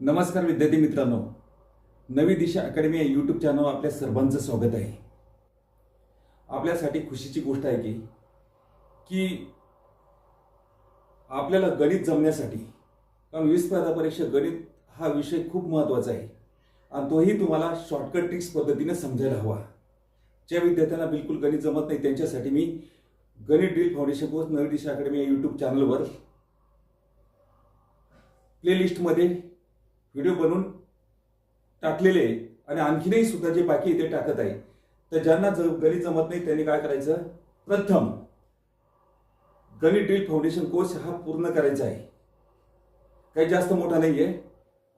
नमस्कार विद्यार्थी मित्रांनो. नवी दिशा अकॅडमी या यूट्यूब चॅनलवर आपल्या सर्वांचं स्वागत आहे. आपल्यासाठी खुशीची गोष्ट आहे की की आपल्याला गणित जमण्यासाठी कारण वीस स्पर्धा परीक्षा गणित हा विषय खूप महत्त्वाचा आहे. आणि तोही तुम्हाला शॉर्टकट ट्रिक्स पद्धतीने समजायला हवा. ज्या विद्यार्थ्यांना बिलकुल गणित जमत नाही त्यांच्यासाठी मी गणित ड्रिल फाउंडेशन कोर्स नवी दिशा अकॅडमी या यूट्यूब चॅनलवर प्लेलिस्टमध्ये व्हिडिओ बनवून टाकलेले आहे. आणि आणखीनही सुद्धा जे बाकी ते टाकत आहे. तर ज्यांना ज गणित जमत नाही त्यांनी काय करायचं? प्रथम गणित ड्रिल फाउंडेशन कोर्स हा पूर्ण करायचा आहे. काही जास्त मोठा नाही आहे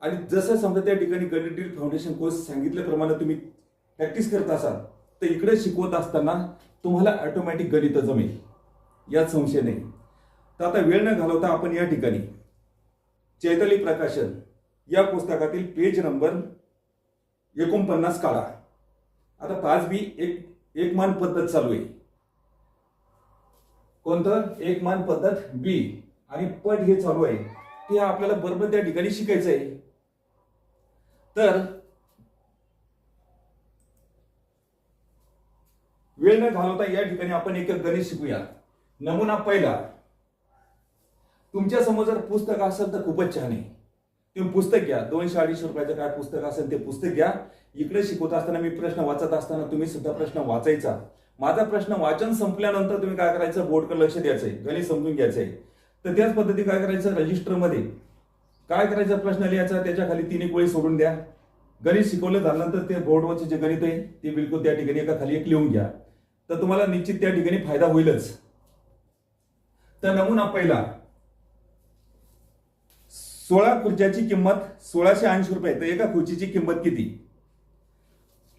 आणि जसं समजा त्या ठिकाणी गणित ड्रिल फाउंडेशन कोर्स सांगितल्याप्रमाणे तुम्ही प्रॅक्टिस करत असाल तर इकडे शिकवत असताना तुम्हाला ऑटोमॅटिक गणित जमेल. यात संशय नाही. तर आता वेळ न घालवता आपण या ठिकाणी चैतली प्रकाशन या पुस्तकातील पेज नंबर एकोणपन्नास काढा. आता पाच बी एक एकमान पद्धत चालू आहे. कोणतं? एकमान पद्धत बी आणि पट हे चालू आहे. ते आपल्याला बरोबर त्या ठिकाणी शिकायचं आहे. तर वेळ न घालवता या ठिकाणी आपण एक गणित शिकूया. नमुना पहिला. तुमच्यासमोर जर पुस्तक असेल तर खूपच छान आहे. तुम्ही पुस्तक घ्या. दोनशे अडीचशे रुपयाचं काय पुस्तक असेल ते पुस्तक घ्या. इकडे शिकवत असताना मी प्रश्न वाचत असताना तुम्ही सुद्धा प्रश्न वाचायचा. माझा प्रश्न वाचन संपल्यानंतर तुम्ही काय करायचं? बोर्डकडे लक्ष द्यायचंय. गणित समजून घ्यायचंय. तर त्याच पद्धती काय करायचं? रजिस्टरमध्ये काय करायचं प्रश्न लिहायचा? त्याच्याखाली तीन एक वेळी सोडून द्या. गणित शिकवलं झाल्यानंतर ते बोर्डवरचे जे गणित आहे ते बिलकुल त्या ठिकाणी एका खाली एक लिहून घ्या. तर तुम्हाला निश्चित त्या ठिकाणी फायदा होईलच. तर नमुना पहिला. सोळा खुर्च्याची किंमत सोळाशे ऐंशी रुपये तर एका खुर्चीची किंमत किती?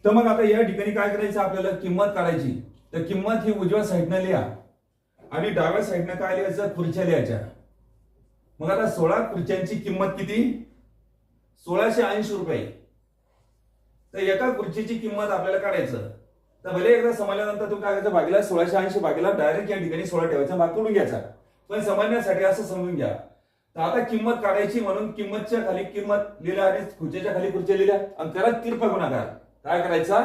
तर मग आता या ठिकाणी काय करायचं आपल्याला? किंमत काढायची. तर किंमत ही उजव्या साईडनं लिहा. आणि डाव्या साईडनं काय लिहायचं? खुर्च्या लिहायच्या. मग आता सोळा खुर्च्यांची किंमत किती? सोळाशे ऐंशी रुपये. तर एका खुर्चीची किंमत आपल्याला काढायचं. तर भले एकदा समजल्यानंतर तुम्ही काय करायचं? भागीला सोळाशे ऐंशी भागीला डायरेक्ट या ठिकाणी सोळा ठेवायचा. भाग तोडून घ्यायचा. पण समजण्यासाठी असं समजून घ्या. तर आता किंमत काढायची म्हणून किंमतच्या खाली किंमत लिहिल्या आणि खुर्च्याच्या खाली खुर्च्या लिहिल्या आणि त्याला तिरपा गुणाकार. काय करायचा?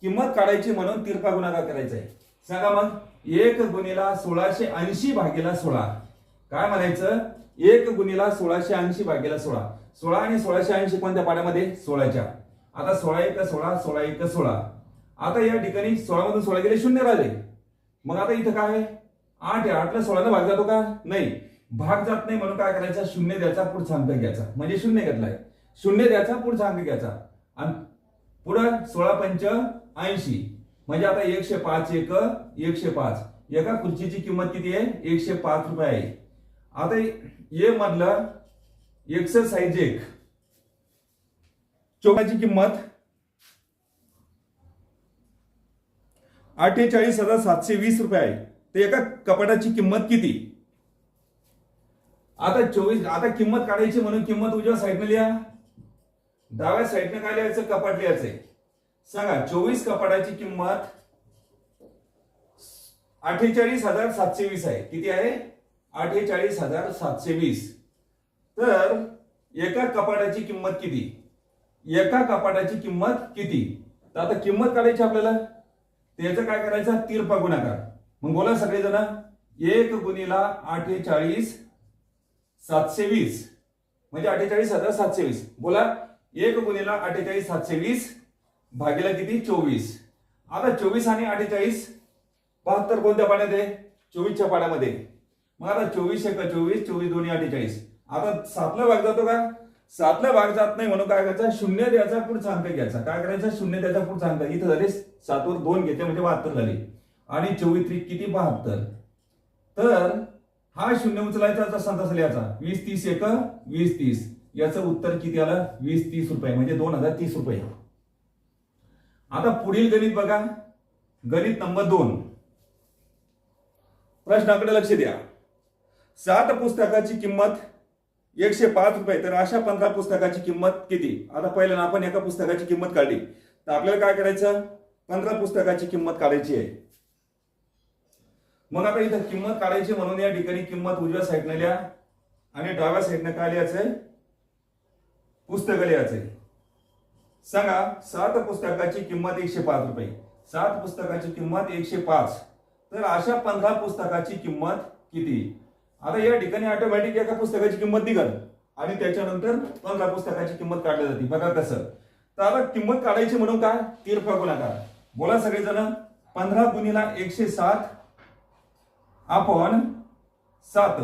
किंमत काढायची म्हणून तिरपा गुणाकार करायचा आहे. सांगा मग एक गुणीला सोळाशे ऐंशी भागीला सोळा. काय म्हणायचं? एक गुणीला सोळाशे ऐंशी भागीला सोळा. सोळा आणि सोळाशे ऐंशी कोणत्या पाड्यामध्ये? सोळाच्या. आता सोळा एक सोळा सोळा एक सोळा. आता या ठिकाणी सोळा मधून सोळा गेले शून्य राहिले. मग आता इथं काय? आहे. आठ आठला सोळानं भाग जातो का? नाही. भाग जात नाही म्हणून काय करायचा? शून्य द्यायचा पुढचा अंक घ्यायचा. म्हणजे शून्य घेतलाय. शून्य द्यायचा पुढचा अंक घ्यायचा. आणि पुढं सोळा पंच ऐंशी. म्हणजे आता एकशे पाच एक एकशे पाच. एका खुर्चीची किंमत किती आहे? एकशे पाच रुपये आहे. आता ये मधलं एक्सरसाइज एक. चौकाची किंमत अठ्ठेचाळीस हजार सातशे वीस रुपये आहे. तर एका कपाटाची किंमत किती? आता चोवीस आता किंमत काढायची म्हणून किंमत उजव्या साईडने लिहा. डाव्या साईडने काय लिहायचं? कपाट लिहायचंय. सांगा चोवीस कपाटाची किंमत अठ्ठेचाळीस हजार सातशे वीस आहे. किती आहे? अठ्ठेचाळीस हजार सातशे वीस तर एका कपाटाची किंमत किती? एका कपाटाची किंमत किती? तर आता किंमत काढायची आपल्याला. त्याचं काय करायचं? तिरपा गुणाकार मग बोला सगळेजण. एक गुणीला अठ्ठेचाळीस सातशे वीस. म्हणजे अठ्ठेचाळीस हजार सातशे वीस. बोला एक गुणीला अठ्ठेचाळीस सातशे वीस भागीला किती? चोवीस. आता चोवीस आणि अठ्ठेचाळीस बहात्तर कोणत्या पाण्यात आहे? चोवीसच्या पाण्यामध्ये. मग आता चोवीस एक चोवीस चोवीस दोन्ही अठ्ठेचाळीस. आता सातला भाग जातो का? सातला भाग जात नाही म्हणून काय करायचा? शून्य द्यायचा पुढचा अंक घ्यायचा. काय करायचा? शून्य द्यायचा पुढचा अंक. इथं झाले सातवर दोन घेते म्हणजे बहात्तर झाले. आणि चोवीस त्रिक किती? बहात्तर. तर हा शून्य उचलायचा संतास लिहायचा वीस तीस एक वीस तीस. याचं उत्तर किती आलं? वीस तीस रुपये म्हणजे दोन हजार तीस रुपये. आता पुढील गणित बघा. गणित नंबर दोन. प्रश्नाकडे लक्ष द्या. सात पुस्तकाची किंमत एकशे पाच रुपये. तर अशा पंधरा पुस्तकाची किंमत किती? आता पहिल्यांदा आपण एका पुस्तकाची किंमत काढली. तर आपल्याला काय करायचं? पंधरा पुस्तकाची किंमत काढायची आहे. मग आता इथं किंमत काढायची म्हणून या ठिकाणी किंमत उजव्या साईडनं लिहा आणि डाव्या साईडनं काय लिहायचंय? पुस्तक लिहायचंय. सांगा सात पुस्तकाची किंमत एकशे पाच रुपये. सात पुस्तकाची किंमत एकशे पाच. तर अशा पंधरा पुस्तकाची किंमत किती? आता या ठिकाणी ऑटोमॅटिक एका पुस्तकाची किंमत निघाल. आणि त्याच्यानंतर पंधरा पुस्तकाची किंमत काढली जाते. बघा कसं. तर आता किंमत काढायची म्हणून काय? तिरफा गुणाकार बोला सगळेजण. पंधरा गुणीला एकशे सात. आपण सात.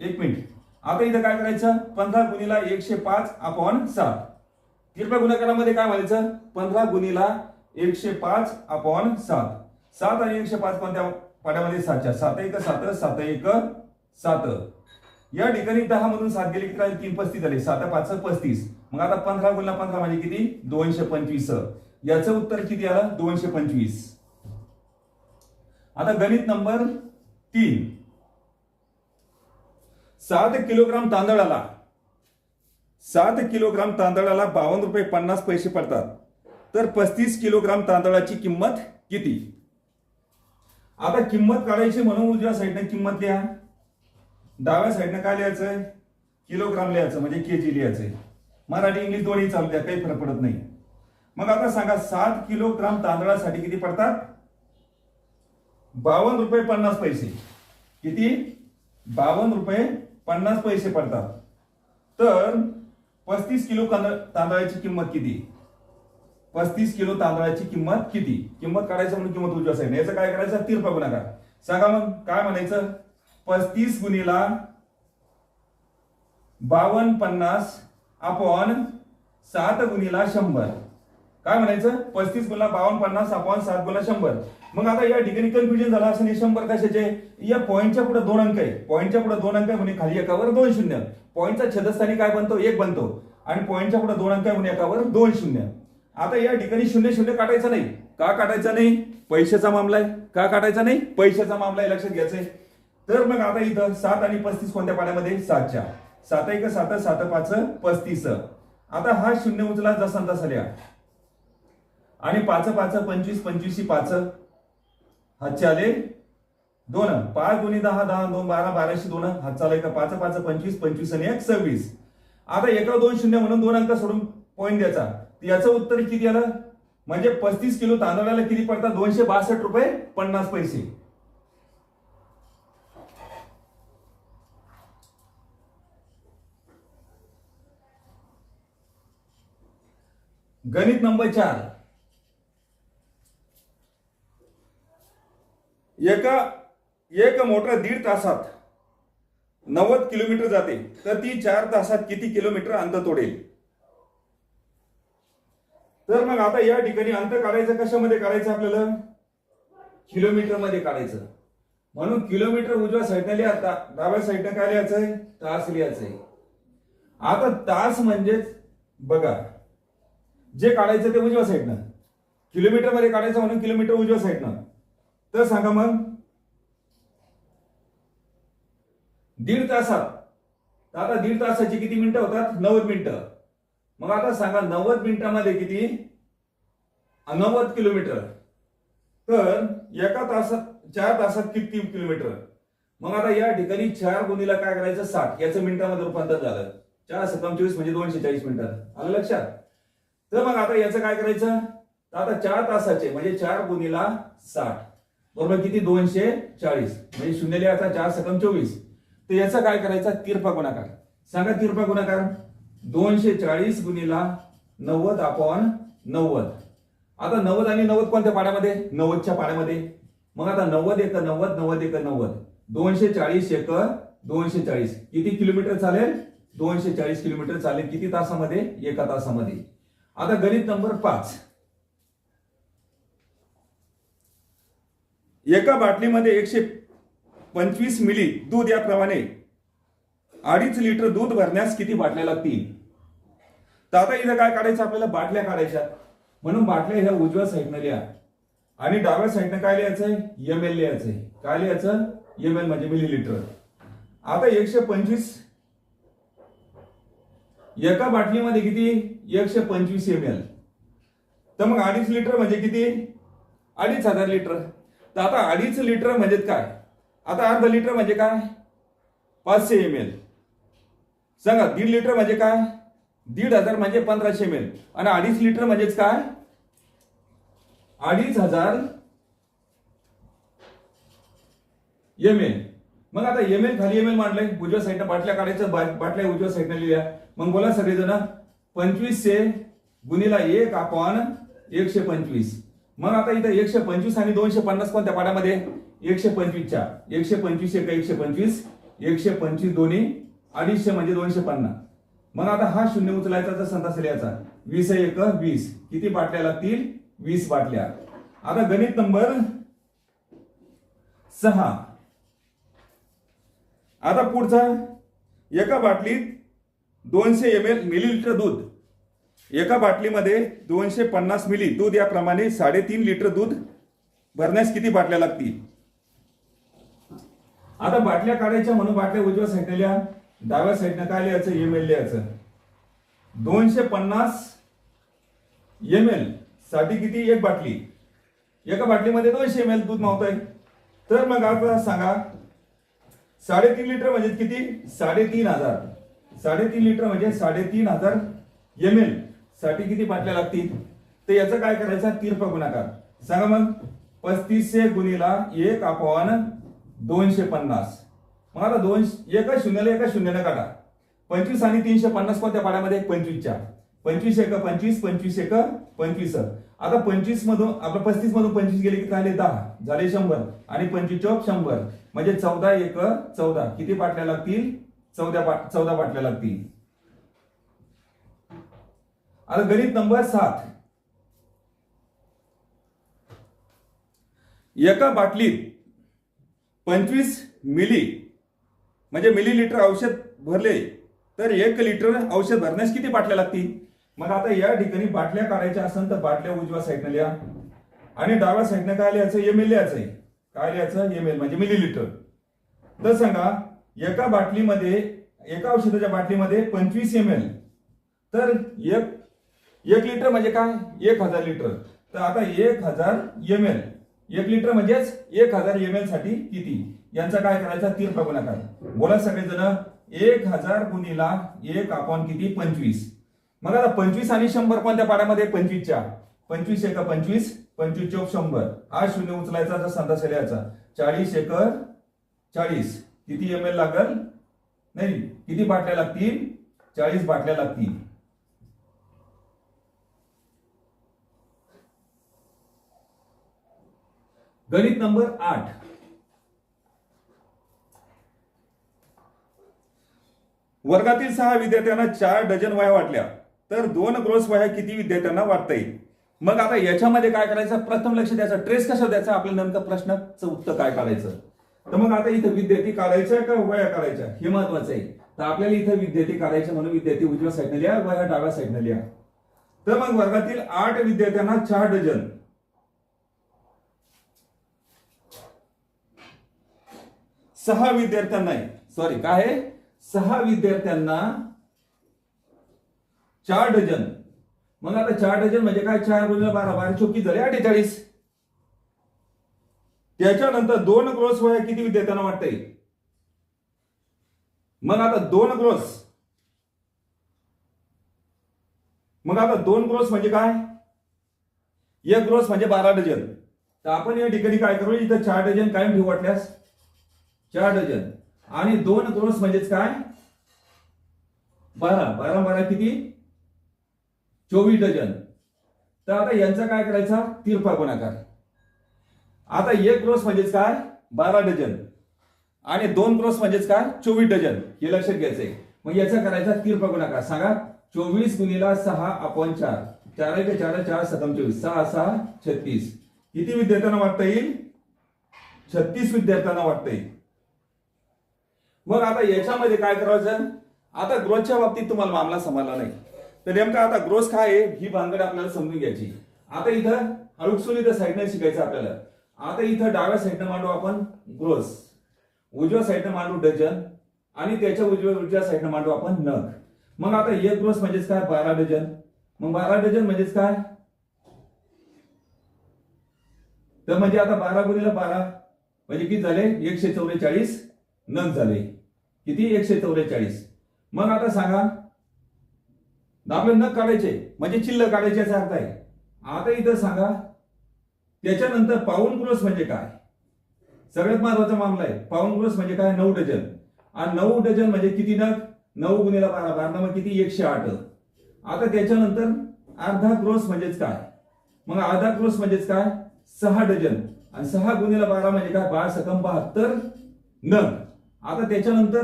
एक मिनिट. आता इथं काय करायचं? पंधरा गुणीला एकशे पाच आपण सात. तिरपा गुणाकारामध्ये काय म्हणायचं? पंधरा गुणीला एकशे पाच अपॉन सात. सात आणि एकशे पाच कोणत्या पाड्यामध्ये? सातच्या. सात एक सात सात एक सात. या ठिकाणी दहा मधून सात गेले किती तीन पस्तीस झाले. सात पाच पस्तीस. मग आता पंधरा गुणला पंधरा म्हणजे किती? दोनशे पंचवीस. याचं उत्तर किती आलं? दोनशे पंचवीस. आता गणित नंबर तीन. सात किलोग्राम तांदळाला सात किलोग्राम तांदळाला बावन्न रुपये पन्नास पैसे पडतात. तर पस्तीस किलोग्राम तांदळाची किंमत किती? आता किंमत काढायची म्हणून उजव्या साईडने किंमत लिहा. डाव्या साईडनं काय लिहायचंय किलोग्राम लिहायचं म्हणजे केजी लिहायचंय मराठी इंग्लिश दोन्ही चालू द्या काही फरक पडत नाही. मग आता सांगा सात किलोग्राम तांदळासाठी किती पडतात? बावन्न रुपये पन्नास पैसे. किती? बावन्न रुपये पन्नास पैसे पडतात. तर पस्तीस किलो तांदळाची किंमत किती? पस्तीस किलो तांदळाची किंमत किती? किंमत काढायचं म्हणून किंमत उजव्या साईड याचं काय करायचं? तिरपा गुणाकार. सांगा मग काय म्हणायचं? पस्तीस गुणीला बावन्न पन्नास अपॉन सात गुणीला शंभर. काय म्हणायचं? पस्तीस गुणा बावन्न पन्नास अपॉन सात गुणा शंभर. मग आता या ठिकाणी कन्फ्युजन झालं असं नाही. शंभर कशाचे? या पॉईंटच्या पुढे दोन अंक आहे. पॉईंटच्या पुढे दोन अंक आहे म्हणजे खाली एकावर दोन शून्य. पॉईंटचा छेदस्थानी काय बनतो? एक बनतो. आणि पॉईंटच्या पुढे दोन अंक आहे म्हणून एकावर दोन शून्य. आता या ठिकाणी शून्य शून्य काढायचं नाही. का काटायचा नाही? पैशाचा मामला आहे. का काढायचा नाही? पैशाचा मामला आहे. लक्षात घ्यायचंय तर मग आता इथं सात आणि पस्तीस कोणत्या पाण्यामध्ये सातच्या. सात एक सात सात पाच पस्तीस. आता हा शून्य उचला जसा तसा लिहा. आणि पाच पाच पंचवीस पंचवीस पाच हातचे आले दोन. पाच दोन्ही दहा दहा दोन बारा बाराशे दोन. हात चालू का पाच पाच पंचवीस पंचवीस आणि एक सव्वीस. आता एका दोन शून्य म्हणून दोन अंक सोडून पॉईंट द्यायचा. याचं उत्तर किती आलं? म्हणजे पस्तीस किलो तांदळाला किती पडतात? दोनशे बासष्ट रुपये पन्नास पैसे. गणित नंबर चार. एका एक मोटर दीड तासात नव्वद किलोमीटर जाते तर ती चार तासात किती किलोमीटर अंतर तोडेल? तर मग आता या ठिकाणी अंतर काढायचं कशामध्ये काढायचं आपल्याला? किलोमीटरमध्ये काढायचं. म्हणून किलोमीटर उजव्या साईडने लिहा डाव्या साईडने काय लिहायचंय? तास लिहायचंय. आता तास म्हणजेच बघा जे काढायचं ते उजव्या साईडनं किलोमीटरमध्ये काढायचं म्हणून किलोमीटर उजव्या साईडनं तर सांगा मग. दीड तासात. तर आता दीड तासाची किती मिनिटं होतात? नव्वद मिनिटं. मग आता सांगा नव्वद मिनिटामध्ये किती? नव्वद किलोमीटर. तर एका तासात चार तासात किती किलोमीटर? मग आता या ठिकाणी चार गुणीला काय करायचं? साठ. याचं मिनिटामध्ये रूपांतर झालं. चार सत्तावीस चोवीस म्हणजे दोनशे चाळीस मिनिटात आलं लक्षात? तर मग आता याचं काय करायचं? आता चार तासाचे म्हणजे चार गुणीला साठ. बरोबर किती? दोनशे चाळीस. म्हणजे शून्य आता चार सकम चोवीस. तर याचा काय करायचा? तिरपा गुणाकार. सांगा तिरपा गुणाकार. दोनशे चाळीस गुणीला नव्वद अपॉन नव्वद. आता नव्वद आणि नव्वद कोणत्या पाड्यामध्ये? नव्वदच्या पाड्यामध्ये. मग आता नव्वद एक नव्वद नव्वद एक नव्वद. दोनशे चाळीस एक दोनशे चाळीस. किती किलोमीटर चालेल? दोनशे चाळीस किलोमीटर चालेल. किती तासामध्ये? एका तासामध्ये. आता गणित नंबर पाच. एका बाटलीमध्ये एकशे पंचवीस मिली दूध याप्रमाणे अडीच लिटर दूध भरण्यास किती बाटल्या लागतील? तर आता इथं काय काढायचं? आपल्याला बाटल्या काढायच्या. म्हणून बाटल्या ह्या उजव्या साईडनं लिहा. आणि डाव्या साईडनं काय लिहायचं आहे? एम एल लिहायचं आहे. काय लिहायचं? एम एल म्हणजे मिली लिटर आता एकशे पंचवीस एका बाटलीमध्ये किती? एकशे पंचवीस एम एल तर मग अडीच लिटर म्हणजे किती? अडीच हजार लिटर. तर आता अडीच लिटर म्हणजे काय? आता अर्ध लिटर म्हणजे काय? पाचशे एम एल सांगा दीड लिटर म्हणजे काय? दीड हजार म्हणजे पंधराशे एम एल आणि अडीच लिटर म्हणजेच काय? अडीच हजार एम एल मग आता एम एल खाली एम एल मांडलंय. उजव्या साईडनं बाटल्या काढायचं बा- बाटल्या उजव्या साईडनं लिहिल्या मग बोला सगळेजण पंचवीसशे गुणीला एक आपण एकशे पंचवीस. मग आता इथं एकशे पंचवीस आणि दोनशे पन्नास कोणत्या पाण्यामध्ये एकशे पंचवीसच्या. एकशे पंचवीस एक एकशे पंचवीस. एकशे पंचवीस दोन्ही अडीचशे म्हणजे दोनशे पन्नास. मग आता हा शून्य उचलायचा तर संतास लिहायचा. वीस एक वीस. किती बाटल्या लागतील? वीस बाटल्या. आता गणित नंबर सहा. आता पुढचा. एका बाटलीत दोनशे एम एल मिलीलिटर दूध. एका बाटलीमध्ये दोनशे पन्नास मिली दूध याप्रमाणे साडेतीन लिटर दूध भरण्यास किती बाटल्या लागतील? आता बाटल्या काढायच्या म्हणून बाटल्या उजव्या साईडने लिहा डाव्या साईडनं काय लिहायचं? एम एल लिहायचं. दोनशे पन्नास एम एलसाठी किती एक बाटली? एका बाटलीमध्ये दोनशे एम एल दूध मावतंय. तर मग आता सांगा साडेतीन लिटर म्हणजे किती? साडेतीन हजार. साडेतीन लिटर म्हणजे साडेतीन हजार एम एल साठी किती बाटल्या लागतील? तर याचं काय करायचं? तीर्प गुणाकार सांगा मग. पस्तीसशे गुणीला एक अपवान दोनशे पन्नास मग आता दोन एका शून्याला एका शून्याने काढा. पंचवीस आणि तीनशे पन्नास कोणत्या पाड्यामध्ये? पंचवीसच्या. पंचवीस एक पंचवीस पंचवीस एक पंचवीस. आता पंचवीस मधून आपलं पस्तीस मधून पंचवीस गेले की झाले दहा. झाले शंभर. आणि पंचवीस चौक शंभर. म्हणजे चौदा एक चौदा. किती बाटल्या लागतील? चौदा चौदा बाटल्या लागतील. आता गणित नंबर सात. एका बाटलीत पंचवीस मिली म्हणजे मिलीलिटर औषध भरले तर एक लिटर औषध भरण्यास किती बाटल्या लागतील? मग आता या ठिकाणी बाटल्या काढायच्या असेल तर बाटल्या उजव्या साईडनं लिहा. आणि डाव्या साईडनं काय लिहायचं? एम एल लिहायचं आहे. काय लिहायचं? एम एल म्हणजे मिलीलिटर. तर सांगा एका बाटलीमध्ये एका औषधाच्या बाटलीमध्ये पंचवीस एम एल तर एक एक लिटर म्हणजे काय? एक हजार लिटर. तर आता एक हजार एम एल एक लिटर म्हणजेच एक हजार एम एलसाठी किती? यांचा काय करायचा? तीन गुणाकार बोला सगळेजण. एक हजार गुणीला एक आपण किती? पंचवीस. मग आता पंचवीस आणि शंभर कोणत्या पाड्यामध्ये पंचवीसच्या. पंचवीस एक पंचवीस पंचवीस चौक शंभर. हा शून्य उचलायचा जर संदास लिहायचा चाळीस एक चाळीस. किती एम एल लागल? नाही किती बाटल्या लागतील? चाळीस बाटल्या लागतील. गणित नंबर आठ. वर्गातील सहा विद्यार्थ्यांना चार डझन वह्या वाटल्या तर दोन ग्रोस वह्या किती विद्यार्थ्यांना वाटता येईल मग आता याच्यामध्ये काय करायचं? प्रथम लक्ष द्यायचं. ट्रेस कसा द्यायचा? आपल्या नेमकं प्रश्नाचं उत्तर काय काढायचं? तर मग आता इथं विद्यार्थी काढायच्या का वया काढायच्या? हे महत्वाचं आहे. तर आपल्याला इथं विद्यार्थी काढायचे म्हणून विद्यार्थी उजव्या साईडने लिहा वया डाव्या साईडने लिहा. तर मग वर्गातील आठ विद्यार्थ्यांना चार डझन. सहा विद्यार्थ्यांना सॉरी काय आहे? सहा विद्यार्थ्यांना चार डझन. मग आता चार डझन म्हणजे काय? चार गुणिले बारा. बारा चोवीस झाले अठ्ठेचाळीस. त्याच्यानंतर दोन ग्रोस वया किती विद्यार्थ्यांना वाटतंय? मग आता दोन ग्रोस मग आता दोन ग्रोस म्हणजे काय? एक ग्रोस म्हणजे बारा डझन. तर आपण या ठिकाणी काय करू? इथं चार डझन कायम ठेवू वाटल्यास. चार डझन. आणि दोन क्रोस म्हणजेच काय? बारा. बारा बारा किती? चोवीस डझन. तर आता यांचा काय करायचा? तिरपा गुणाकार आता एक क्रोस म्हणजेच काय? बारा डझन. आणि दोन क्रोस म्हणजेच काय? चोवीस डझन. हे लक्षात घ्यायचंय. मग याचा करायचा तिरपा गुणाकार सांगा. चोवीस गुणीला सहा अपॉन चार. चार एक चार चार सतम चोवीस. सहा सहा छत्तीस. किती विद्यार्थ्यांना वाटता येईल? छत्तीस विद्यार्थ्यांना वाटता येईल. मग आता याच्यामध्ये काय करायचं? आता ग्रोथच्या बाबतीत तुम्हाला मामला समजला नाही. तर नेमका आता ग्रोथ काय आहे ही भानगड आपल्याला समजून घ्यायची. आता इथं हळूकसून इथं साईडनं शिकायचं आपल्याला. आता इथं डाव्या साईडनं मांडू आपण ग्रोस उजव्या साईडनं मांडू डजन आणि त्याच्या उजव्या उजव्या साईडनं मांडू आपण नग. मग आता एक ग्रोस म्हणजेच काय? बारा डझन. मग बारा डझन म्हणजेच काय? तर म्हणजे आता बारा गुणिला बारा. म्हणजे किती झाले? एकशे चौवेचाळीस. नग झाले. किती? एकशे चौवेचाळीस. मग आता सांगा. आपले नग काढायचे म्हणजे चिल्ल काढायचे असा अर्थ आहे. आता इथं सांगा. त्याच्यानंतर पाऊन क्रोस म्हणजे काय? सगळ्यात महत्त्वाचा मामला आहे. पाऊन क्रोस म्हणजे काय? नऊ डझन. आणि नऊ डझन म्हणजे किती नग नऊ गुणिला बारा. बारा मग किती? एकशे आठ. आता त्याच्यानंतर अर्धा क्रोस म्हणजेच काय? मग अर्धा क्रोस म्हणजेच काय? सहा डझन. आणि सहा गुणिला बारा म्हणजे काय? बारा सकम बहात्तर नग. आता त्याच्यानंतर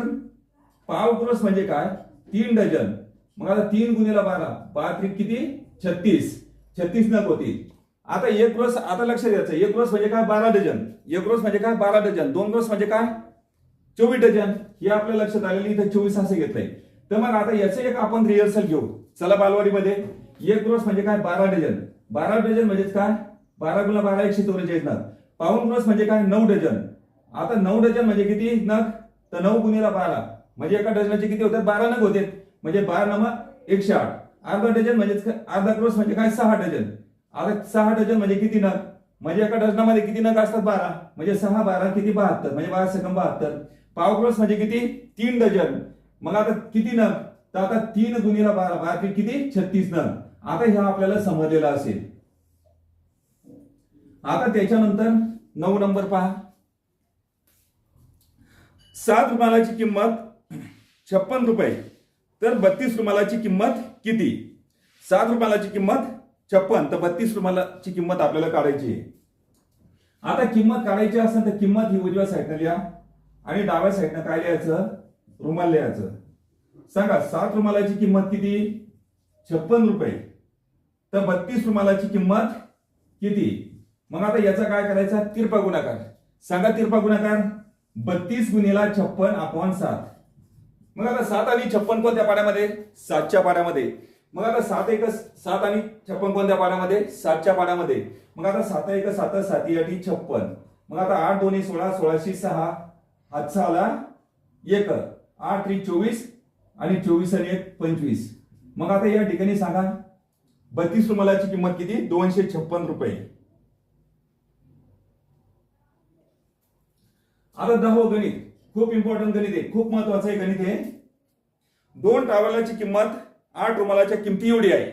पाव क्रोस म्हणजे काय? तीन डझन. मग आता तीन गुणिला बारा. बारा त्रिक किती? छत्तीस. छत्तीस नग होती आता एक क्रॉस आता लक्षात द्यायचं. एक क्रॉस म्हणजे काय? बारा डझन. एक क्रॉस म्हणजे काय? बारा डझन. दोन क्रॉस म्हणजे काय? चोवीस डझन. हे आपल्या लक्षात आलेली इथं चोवीस असं घेतलंय. तर मग आता याचं एक आपण रिहर्सल घेऊ. चला बालवाडीमध्ये. एक क्रॉस म्हणजे काय? बारा डझन. बारा डझन म्हणजेच काय? बारा गुणा बारा एकशे चौवेचाळीस नग. पाऊन क्रॉस म्हणजे काय? नऊ डझन. आता नऊ डझन म्हणजे किती नग? तर नऊ गुणिला बारा. म्हणजे एका डझनाचे किती होतात? बारा नग होते. म्हणजे बारा नमा एकशे आठ. अर्धा डझन म्हणजे अर्धा क्रॉस म्हणजे काय? सहा डझन. आता सहा डझन म्हणजे किती नग? म्हणजे एका डझनामध्ये किती नग असतात? बारा. म्हणजे सहा बारा किती? बहात्तर. म्हणजे बारा सेकंद बहात्तर. पाव क्रॉस म्हणजे किती? तीन डझन. मग आता किती नग? तर आता तीन गुणिला बारा. बारा कि- किती? छत्तीस नग. आता ह्या आपल्याला समजलेला असेल. आता त्याच्यानंतर नऊ नंबर पहा. सात रुमालाची किंमत छप्पन रुपये. तर बत्तीस रुमालाची किंमत किती? सात रुमालाची किंमत छप्पन. तर बत्तीस रुमालाची किंमत आपल्याला काढायची आहे. आता किंमत काढायची असेल तर किंमत ही उजव्या साईडनं लिहा आणि डाव्या साईडनं काय लिहायचं? रुमाल लिहायचं. सांगा सात रुमालाची किंमत किती? छप्पन रुपये. तर बत्तीस रुमालाची किंमत किती? मग आता याचा काय करायचा? तिरपा गुणाकार. सांगा तिरपा गुणाकार. बत्तीस गुणिला छप्पन अपॉन सात. मग आता सात आणि छप्पन कोणत्या पाण्यामध्ये सातच्या पाण्यामध्ये मग आता सात एक सात आणि छप्पन कोणत्या पाण्यामध्ये सातच्या पाण्यामध्ये मग आता सात एक सात साती आठी छप्पन. मग आता आठ दोन्ही सोळा सोळाशे सहा. हातचा आला एक आठ त्रिक चोवीस आणि चोवीस आणि एक पंचवीस. मग आता या ठिकाणी सांगा बत्तीस रुमालाची किंमत किती? दोनशे छप्पन रुपये. आता दहावं हो गणित. खूप इम्पॉर्टंट गणित आहे. खूप महत्वाचं आहे गणित हे. दोन टावेलाची किंमत आठ रुमालाच्या किमती एवढी आहे.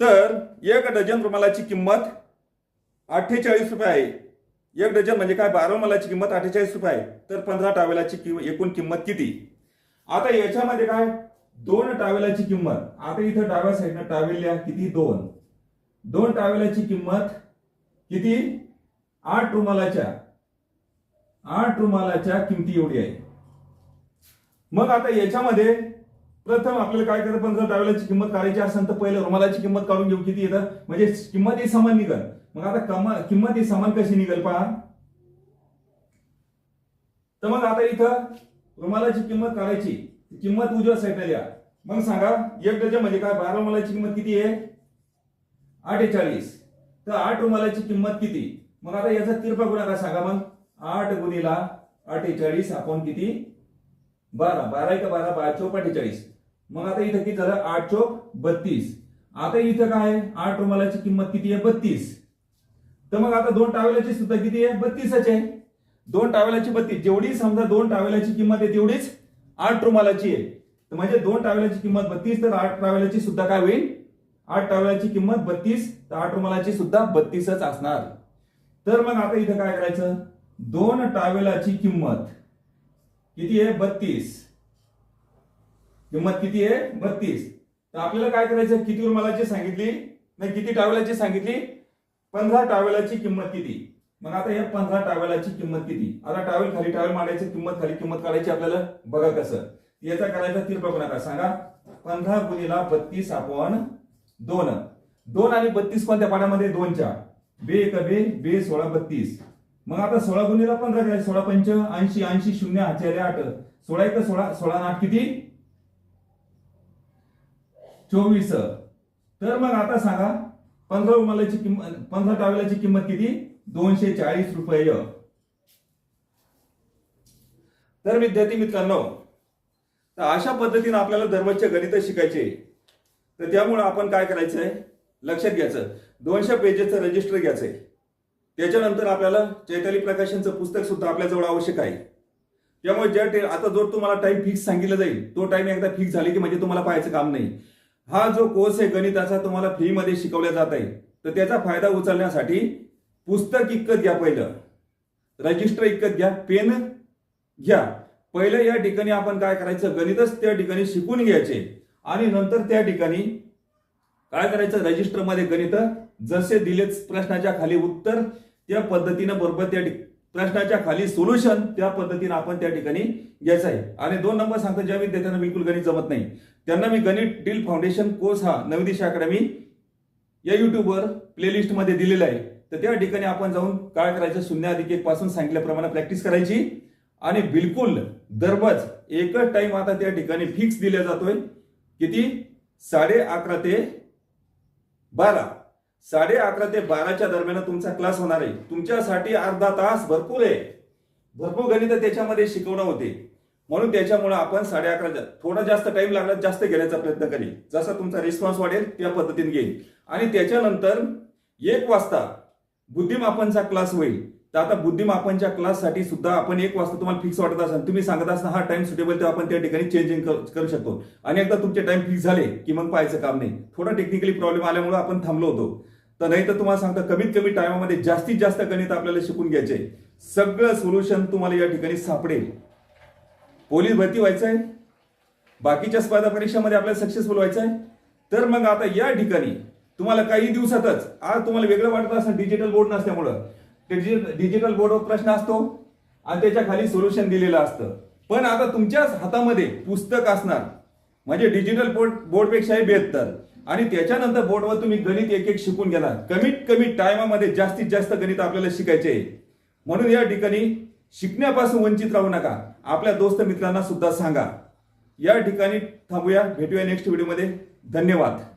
तर एक डझन रुमालाची किंमत अठ्ठेचाळीस रुपये आहे. एक डझन म्हणजे काय? बारा रुमालाची किंमत अठ्ठेचाळीस रुपये आहे. तर पंधरा टावेलाची कि एकूण किंमत किती? आता याच्यामध्ये काय? दोन टावेलाची किंमत. आता इथं डाव्या साईडनं टावेल लिहा. किती? दोन. दोन टावेलाची किंमत किती? आठ रुमालाच्या. आठ रुमालाच्या किमती एवढी आहे. मग आता याच्यामध्ये प्रथम आपल्याला काय करायचं? पंधरा टावेलाची किंमत काढायची असेल तर पहिलं रुमालाची किंमत काढून घेऊ. किती येतं? म्हणजे किंमत ही समान निघल. मग आता कमा किंमत ही समान कशी निघल पहा. तर मग आता इथं रुमालाची किंमत काढायची. किंमत उजव्या साईडला लिहा. मग सांगा एक डझन म्हणजे काय? बारा रुमालाची किंमत किती आहे? अठ्ठेचाळीस. तर आठ रुमालाची किंमत किती? मग आता याचा तिरपा गुणाकार सांगा मग. आठ गुणीला अठ्ठेचाळीस आपण किती? बारा. बारा एक बारा बारा चौक अठ्ठेचाळीस मग आता इथं किती झालं? आठ चौक बत्तीस. आता इथं काय? आहे? आठ रुमालाची किंमत किती आहे? बत्तीस. तर मग आता दोन टावेलाची सुद्धा किती आहे? बत्तीसच आहे. दोन टावेलाची बत्तीस. जेवढी समजा दोन टावेलाची किंमत आहे तेवढीच आठ रुमालाची आहे. तर म्हणजे दोन टावेलाची किंमत बत्तीस तर आठ टावेलाची सुद्धा काय होईल? आठ टावेलाची किंमत बत्तीस तर आठ रुमालाची सुद्धा बत्तीसच असणार. तर मग आता इथं काय करायचं? दोन टावेलाची किंमत किती आहे? बत्तीस. किंमत किती आहे? बत्तीस. तर आपल्याला काय करायचं? किती रुमालाची सांगितली? नाही किती टावेलाची सांगितली? पंधरा टावेलाची किंमत किती? मग आता या पंधरा टावेलाची किंमत किती? आता टावेल खाली टावेल मांडायची किंमत खाली किंमत काढायची आपल्याला? बघा कसं. याचा करायचा तिरपा गुणाकार सांगा. पंधरा गुणीला बत्तीस आपण दोन. दोन आणि बत्तीस कोणत्या पाण्यामध्ये? दोनच्या. बे एक बे बे सोळा बत्तीस. मग आता सोळा गुणीला पंधरा करायचं सोळा पंच ऐंशी ऐंशी शून्य हाचे आठ. सोळा एक सोळा सोळा आठ किती? चोवीस. तर मग आता सांगा पंधरा रुमालाची किंमत पंधरा टावेलाची किंमत किती? दोनशे चाळीस रुपये. तर विद्यार्थी मित्रांनो तर अशा पद्धतीने आपल्याला दररोजचे गणित शिकायचे. तर त्यामुळे आपण काय करायचंय? लक्षात घ्यायचं. दोनशे पेजेसचं रजिस्टर घ्यायचंय. त्याच्यानंतर आपल्याला चैताली प्रकाशनचं पुस्तक सुद्धा आपल्याजवळ आवश्यक आहे. त्यामुळे ज्या टे- आता जो तुम्हाला टाइम फिक्स सांगितलं जाईल तो टाइम एकदा फिक्स झाले की म्हणजे तुम्हाला पाहायचं काम नाही. हा जो कोर्स आहे गणिताचा तुम्हाला फ्रीमध्ये शिकवला जात आहे. तर त्याचा फायदा उचलण्यासाठी पुस्तक इतकं घ्या पहिलं. रजिस्टर इकत घ्या. पेन घ्या. पहिलं या ठिकाणी आपण काय करायचं? गणितच त्या ठिकाणी शिकून घ्यायचे. आणि नंतर त्या ठिकाणी काय करायचं? रजिस्टरमध्ये गणित जसे दिलेच प्रश्नाच्या खाली उत्तर त्या पद्धतीनं बरोबर त्या ठिक- प्रश्नाच्या खाली सोल्युशन त्या पद्धतीनं आपण त्या ठिकाणी घ्यायचं आहे. आणि दोन नंबर सांगतो ज्या विद्यार्थ्यांना बिलकुल गणित जमत नाही. त्यांना मी गणित डील फाउंडेशन कोर्स हा नवी दिशा अकॅडमी या युट्यूबवर प्लेलिस्टमध्ये दिलेला आहे. तर त्या ठिकाणी आपण जाऊन काय करायचं शून्य अधिक एक पासून सांगितल्याप्रमाणे प्रॅक्टिस करायची. आणि बिलकुल दरबज एकच टाइम आता त्या ठिकाणी फिक्स दिला जातोय. किती? साडे अकरा ते बारा. साडे अकरा ते बाराच्या दरम्यान तुमचा क्लास होणार आहे. तुमच्यासाठी अर्धा तास भरपूर आहे. भरपूर गणित त्याच्यामध्ये शिकवणं होते. म्हणून त्याच्यामुळे आपण साडे अकरा थोडा जास्त टाइम लागला जास्त घेण्याचा प्रयत्न करेल जसा तुमचा रिस्पॉन्स वाढेल त्या पद्धतीने घेईल आणि त्याच्यानंतर एक वाजता बुद्धिमापनचा क्लास होईल. तर आता बुद्धिमापनच्या क्लाससाठी सुद्धा आपण एक वाजता तुम्हाला फिक्स वाटत असाल. तुम्ही सांगत असता हा टाइम सुटेबल तर आपण त्या ठिकाणी चेंजिंग करू शकतो. आणि एकदा तुमचे टाइम फिक्स झाले की मग पाहायचं काम नाही. थोडा टेक्निकली प्रॉब्लेम आल्यामुळे आपण थांबलो होतो. तर नाही तर तुम्हाला सांगता कमीत कमी टायमामध्ये जास्तीत जास्त गणित आपल्याला शिकून घ्यायचे सगळं सोल्युशन तुम्हाला या ठिकाणी सापडेल. पोलीस भरती व्हायचं आहे. बाकीच्या स्पर्धा परीक्षामध्ये आपल्याला सक्सेसफुल व्हायचं आहे. तर मग आता या ठिकाणी तुम्हाला काही दिवसातच आज तुम्हाला वेगळं वाटत असं डिजिटल बोर्ड नसल्यामुळं. डिजिटल बोर्डवर प्रश्न असतो आणि त्याच्याखाली सोल्युशन दिलेलं असतं. पण आता तुमच्याच हातामध्ये पुस्तक असणार. म्हणजे डिजिटल बोर्ड बोर्डपेक्षाही बेहतर आणि त्याच्यानंतर बोर्डवर तुम्ही गणित एक एक शिकून गेला कमीत कमी टायमामध्ये जास्तीत जास्त गणित आपल्याला शिकायचे आहे. म्हणून या ठिकाणी शिकण्यापासून वंचित राहू नका. आपल्या दोस्त मित्रांना सुद्धा सांगा. या ठिकाणी थांबूया. भेटूया नेक्स्ट व्हिडिओमध्ये धन्यवाद.